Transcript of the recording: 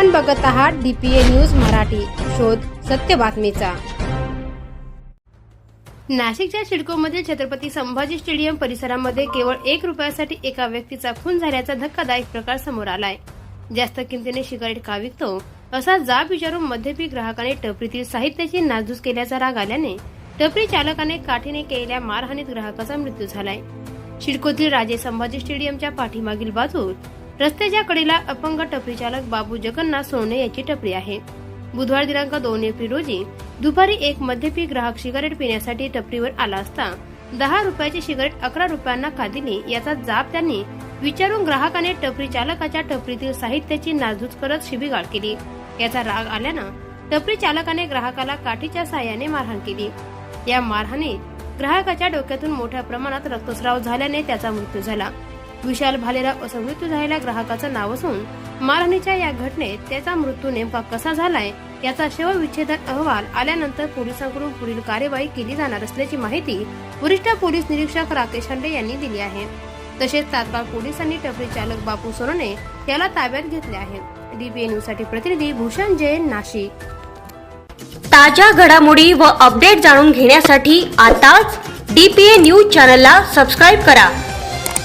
आपण बघत आहात डीपीए न्यूज मराठी. शोध सत्य बातमीचा. नाशिकच्या सिडकोमधील छत्रपती संभाजी स्टेडियम परिसरामध्ये केवळ एक रुपयासाठी एका व्यक्तीचा खून झाल्याचा धक्कादायक प्रकार समोर आलाय. जास्त किमतीने सिगारेट का विकतो? असा जाब विचारून मध्यपी ग्राहकाने टपरीतील साहित्याची नासधूस केल्याचा राग आल्याने टपरी चालकाने काठीने केलेल्या मारहाणीत ग्राहकाचा मृत्यू झालाय. सिडकोतील राजे संभाजी स्टेडियमच्या पाठीमागील बाजूत रस्त्याच्या कडेला अपंग टपरी चालक बाबू जगन्नाथ सोने याची टपरी आहे. बुधवार दिनांक दोन एप्रिल रोजी दुपारी एक मध्यपी ग्राहक सिगारेट पिण्यासाठी टपरीवर आला असता दहा रुपयाची सिगारेट अकरा रुपयांना का दिली याचा जाब त्यांनी विचारून ग्राहकाने टपरी चालकाच्या टपरीतील साहित्याची नाजूज करत शिबिगाळ केली. याचा राग आल्यानं टपरी चालकाने ग्राहकाला काठीच्या साह्याने मारहाण केली. या मारहाणीत ग्राहकाच्या डोक्यातून मोठ्या प्रमाणात रक्तस्राव झाल्याने त्याचा मृत्यू झाला. विशाल भालेराव असा मृत्यू झालेल्या ग्राहकाचं नाव असून मारहाणीच्या या घटनेत त्याचा मृत्यू नेमका कसा झालाय याचा शवविच्छेदन अहवाल आल्यानंतर पोलिसांकडून पुढील कार्यवाही केली जाणार असल्याची माहिती वरिष्ठ पोलीस निरीक्षक राकेश हांडे यांनी दिली आहे. तसेच तात्काळ पोलिसांनी टपरी चालक बापू सोनने याला ताब्यात घेतले आहे. डीबीए न्यूजसाठी प्रतिनिधी भूषण जैन नाशिक. ताज्या घडामोडी व अपडेट जाणून घेण्यासाठी आताच डीपीए न्यूज चॅनलला सबस्क्राईब करा.